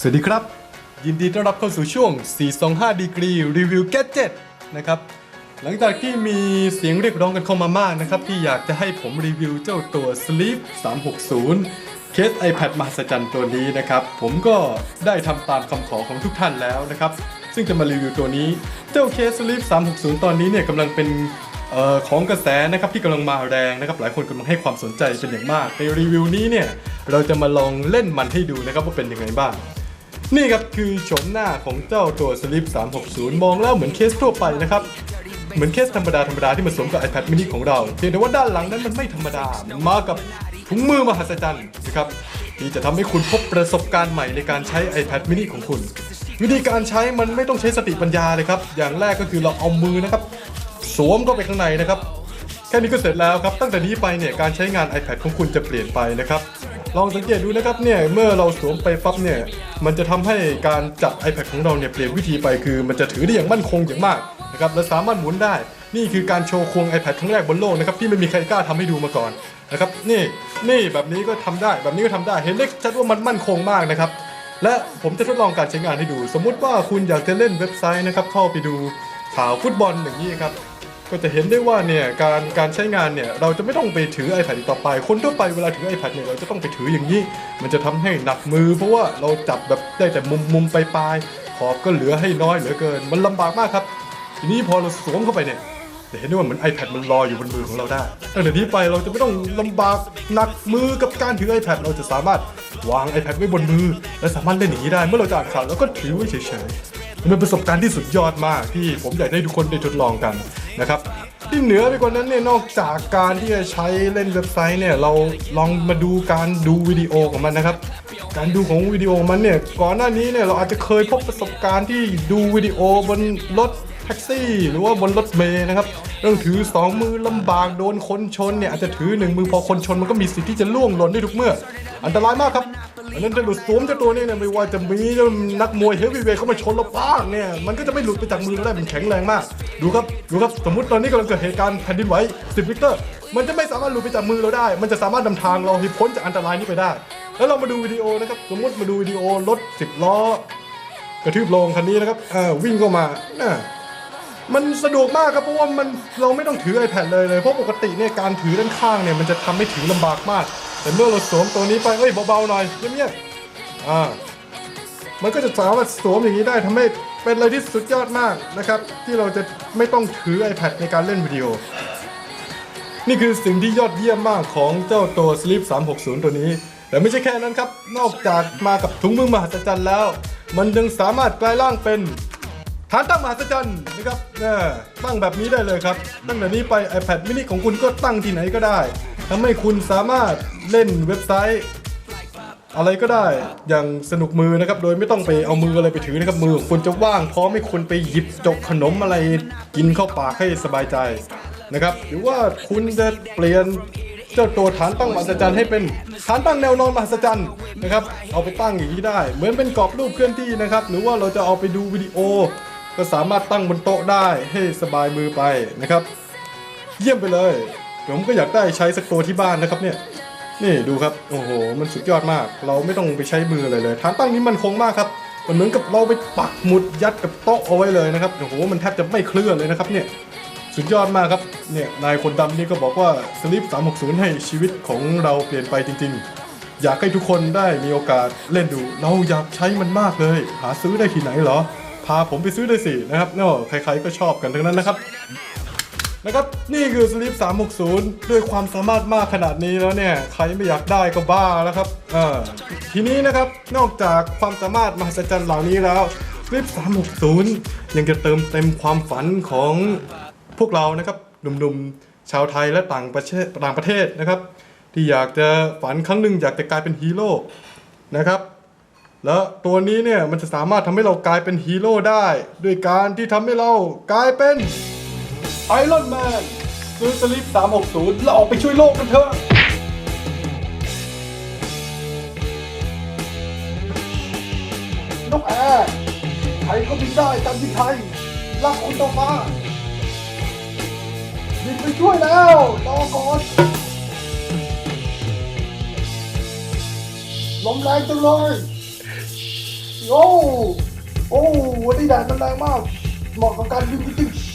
สวัสดีครับ ยินดีต้อนรับเข้าสู่ช่วง 425 ดีกรีรีวิวแกจ็ตนะครับหลังจากที่มีเสียงเรียกร้องกันเข้ามามากนะครับ ที่อยากจะให้ผมรีวิวเจ้าตัว Sleep 360 เคส iPad มหัศจรรย์ตัวนี้นะครับ ผมก็ได้ทำตามคำขอของทุกท่านแล้วนะครับ ซึ่งจะมารีวิวตัวนี้ เจ้าเคส Sleep 360 ตอนนี้เนี่ยกำลังเป็นออของกระแสนะครับที่กำลังมาแรงนะครับหลายคนกำลังให้ความสนใจเป็นอย่างมาก ในรีวิวนี้เนี่ยเราจะมาลองเล่นมันให้ดูนะครับว่าเป็นยังไงบ้าง นี่ครับคือโฉมหน้าของเจ้าตัว Slip 360 มองแล้วเหมือนเคสทั่วไปนะครับ เหมือนเคสธรรมดาธรรมดาที่มาสวมกับ iPad mini ของเราเพียงแต่ว่าด้านหลังนั้นมันไม่ธรรมดา มันมากับถุงมือมหัศจรรย์นะครับที่จะทำให้คุณพบประสบการณ์ใหม่ในการใช้ iPad mini ของคุณ วิธีการใช้มันไม่ต้องใช้สติปัญญาเลยครับ อย่างแรกก็คือเราเอามือนะครับ สวมเข้าไปข้างในนะครับ แค่นี้ก็เสร็จแล้วครับ ตั้งแต่นี้ไปเนี่ยการใช้งาน iPad ของคุณจะเปลี่ยนไปนะครับ ลองสังเกตดูนะครับเนี่ยเมื่อเราสวมไปปั๊บเนี่ยมันจะทำให้การจับ iPad ของเราเนี่ยเปลี่ยนวิธีไปคือมันจะถือได้อย่างมั่นคงอย่างมากนะครับและสามารถหมุนได้ นี่คือการโชว์ควง iPad ครั้งแรกบนโลกนะครับที่ไม่มีใครกล้าทำให้ดูมาก่อนนะครับนี่นี่แบบนี้ก็ทำได้แบบนี้ก็ทำได้เห็นได้ชัดว่ามันมั่นคงมากนะครับและผมจะทดลองการใช้งานให้ดู สมมุติว่าคุณอยากจะเล่นเว็บไซต์นะครับเข้าไปดูข่าวฟุตบอลอย่างนี้ครับ ก็จะเห็นได้ว่าเนี่ยการการใช้งานเนี่ยเราจะไม่ต้องไปถือ iPad อีกต่อไป คนทั่วไปเวลาถือ iPad เนี่ยเราจะต้องไปถืออย่างนี้ มันจะทำให้หนักมือ เพราะว่าเราจับแบบได้แต่มุมมุมปลายขอบก็เหลือให้น้อยเหลือเกิน มันลำบากมากครับ ทีนี้พอเราสวมเข้าไปเนี่ยจะเห็นได้ว่าเหมือน iPad มันลอยอยู่บนมือของเราได้ตั้งแต่นี้ไปเราจะไม่ต้องลำบากหนักมือกับการถือ iPad เราจะสามารถวาง iPad ไว้บนมือ และสามารถเล่นอย่างนี้ได้ เมื่อเราจะอ่านข่าวเราก็ถือไว้เฉยๆมันเป็นประสบการณ์ที่สุดยอดมากที่ผมอยากให้ทุกคนได้ทดลองกัน นะครับที่เหนือไปกว่านั้นเนี่ยนอกจากการที่จะใช้เล่นเว็บไซต์เนี่ยเราลองมาดูการดูวิดีโอของมันนะครับ การดูของวิดีโอมันเนี่ยก่อนหน้านี้เนี่ยเราอาจจะเคยพบประสบการณ์ที่ดูวิดีโอบนรถแท็กซี่ หรือว่าบนรถเมย์นะครับต้องถือสองมือลำบากโดนคนชนเนี่ยอาจจะถือหนึ่งมือพอคนชนมันก็มีสิทธิ์ที่จะล่วงหล่นได้ทุกเมื่อ อันตรายมากครับ อันนั้นจะหลุดสวมเจ้าตัวนี้เนี่ยไม่ว่าจะมีนักมวยเฮฟวีเวทเข้ามาชนเราป้างเนี่ยมันก็จะไม่หลุดไปจากมือเราได้มันแข็งแรงมาก ดูครับดูครับสมมติตอนนี้กำลังเกิดเหตุการณ์แผ่นดินไหว10ลิกเตอร์มันจะไม่สามารถหลุดไปจากมือเราได้ มันจะสามารถนำทางเราให้พ้นจากอันตรายนี้ไปได้ แล้วเรามาดูวิดีโอนะครับสมมติมาดูวิดีโอรถ10ล้อกระทืบลงคันนี้นะครับอ่าวิ่งเข้ามาน่ะมันสะดวกมากครับเพราะว่ามันเราไม่ต้องถือ iPad เลยเลยเพราะปกติเนี่ยการถือด้านข้างเนี่ยมันจะทำให้ถือลำบากมาก แต่เมื่อเราสวมตัวนี้ไปเอ้ยเบาๆหน่อยเงียบๆอ่ามันก็จะสามารถสวมอย่างนี้ได้ทำให้เป็นอะไรที่สุดยอดมากนะครับ ที่เราจะไม่ต้องถือ iPad ในการเล่นวิดีโอ นี่คือสิ่งที่ยอดเยี่ยมมากของเจ้าตัว Sleep 360 ตัวนี้ แต่ไม่ใช่แค่นั้นครับ นอกจากมากับถุงมือมหัศจรรย์แล้ว มันยังสามารถกลายร่างเป็นฐานตั้งมหัศจรรย์นะครับเนี่ยตั้งแบบนี้ได้เลยครับ ตั้งแต่นี้ไป iPad mini ของคุณก็ตั้งที่ไหนก็ได้ ทำให้คุณสามารถเล่นเว็บไซต์ อะไรก็ได้อย่างสนุกมือนะครับ โดยไม่ต้องไปเอามืออะไรไปถือนะครับ มือคุณจะว่างพร้อมให้คุณไปหยิบจกขนมอะไรกินเข้าปากให้สบายใจนะครับ หรือว่าคุณจะเปลี่ยนเจ้าตัวฐานตั้งมหัศจรรย์ให้เป็นฐานตั้งแนวนอนมหัศจรรย์นะครับ เอาไปตั้งอย่างนี้ได้ เหมือนเป็นกรอบรูปเคลื่อนที่นะครับ หรือว่าเราจะเอาไปดูวิดีโอ ก็สามารถตั้งบนโต๊ะได้ให้สบายมือไปนะครับ เยี่ยมไปเลย ผมก็อยากได้ใช้สักตัวที่บ้านนะครับเนี่ย นี่ดูครับ โอ้โห มันสุดยอดมาก เราไม่ต้องไปใช้มืออะไรเลย ฐานตั้งนี้มันคงมากครับ มันเหมือนกับเราไปปักหมุดยัดกับโต๊ะเอาไว้เลยนะครับ โอ้โห มันแทบจะไม่เคลื่อนเลยนะครับเนี่ย สุดยอดมากครับ เนี่ยนายคนดำนี่ก็บอกว่า Sleep 360 ให้ชีวิตของเราเปลี่ยนไปจริง ๆ อยากให้ทุกคนได้มีโอกาสเล่นดู เราอยากใช้มันมากเลย หาซื้อได้ที่ไหนเหรอ พาผมไปซื้อเลยสินะครับเนาะใครๆก็ชอบกันทั้งนั้นนะครับ นะครับนี่คือ Sleep 360 ด้วยความสามารถมากขนาดนี้แล้วเนี่ย ใครไม่อยากได้ก็บ้าแล้วครับอ่าทีนี้นะครับนอกจากความสามารถมหัศจรรย์เหล่านี้แล้ว Sleep 360 ยังจะเติมเต็มความฝันของพวกเรานะครับหนุ่มๆชาวไทยและต่างประเทศต่างประเทศนะครับ ที่อยากจะฝันครั้งหนึ่งอยากจะกลายเป็นฮีโร่นะครับแล้วตัวนี้เนี่ยมันจะสามารถทำให้เรากลายเป็นฮีโร่ได้ ด้วยการที่ทำให้เรากลายเป็น ไอรอนแมนซื้อสลิป 360 แล้วออกไปช่วยโลกกันเถอะนกแอร์ไทยก็บินได้ตามที่ไทย รักคุณต่อมาบินไปช่วยแล้ว รอก่อนลมแรงจังเลยโอ้โอ้วันนี้แดดมันแรงมาก เหมาะกับการบินจริงๆ